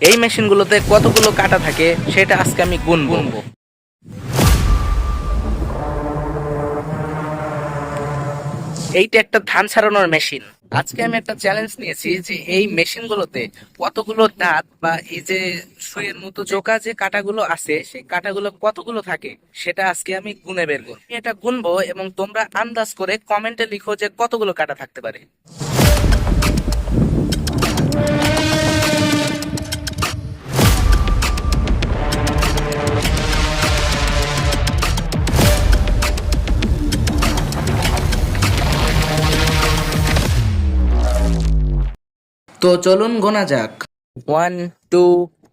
এই মেশিনগুলোতে কতগুলো কাটা থাকে সেটা আজকে আমি গুন গুনবো। এইটা একটা ধান ছাড়ানোর মেশিন। আজকে আমি একটা চ্যালেঞ্জ নিয়েছি যে এই মেশিনগুলোতে কতগুলো দাঁত বা এই যে সুইয়ের মতো জোকা যে কাটাগুলো আছে সেই কাটাগুলো কতগুলো থাকে সেটা আজকে আমি গুনে বের করব। আমি এটা গুনবো এবং তোমরা আন্দাজ করে কমেন্টে লিখো যে কতগুলো কাটা থাকতে পারে। তো চলুন গোনা যাক। One two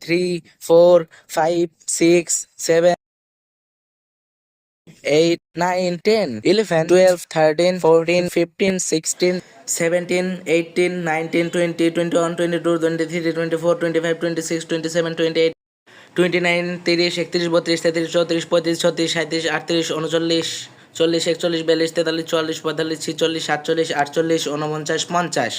three four five six seven eight nine ten eleven twelve thirteen fourteen fifteen sixteen seventeen eighteen nineteen twenty twenty one twenty two twenty three twenty four twenty five twenty six twenty seven twenty eight twenty nine তিরিশ একত্রিশ বত্রিশ, তেত্রিশ, চৌত্রিশ, পঁয়ত্রিশ, ছত্রিশ সাঁত্রিশ আটত্রিশ, উনচল্লিশ, চল্লিশ, একচল্লিশ, বিয়াল্লিশ, তেতাল্লিশ, চুয়াল্লিশ, পঁয়তাল্লিশ, ছিচল্লিশ, সাতচল্লিশ, আটচল্লিশ উনপঞ্চাশ পঞ্চাশ।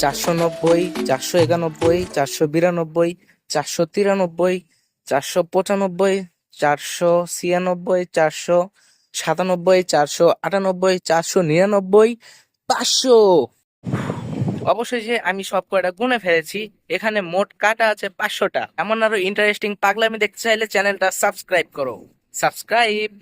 চারশো নব্বই, চারশো একানব্বই, চারশো বিরানব্বই, চারশো তিরানব্বই, চারশো পঁচানব্বই, চারশো ছিয়ানব্বই, চারশো সাতানব্বই, চারশো আটানব্বই, চারশো নিরানব্বই, পাঁচশো। অবশেষে আমি সব কয়টা গুনে ফেলেছি, এখানে মোট কাটা আছে পাঁচশোটা। এমন আরও ইন্টারেস্টিং পাগলামি দেখতে চাইলে চ্যানেলটা সাবস্ক্রাইব করো। সাবস্ক্রাইব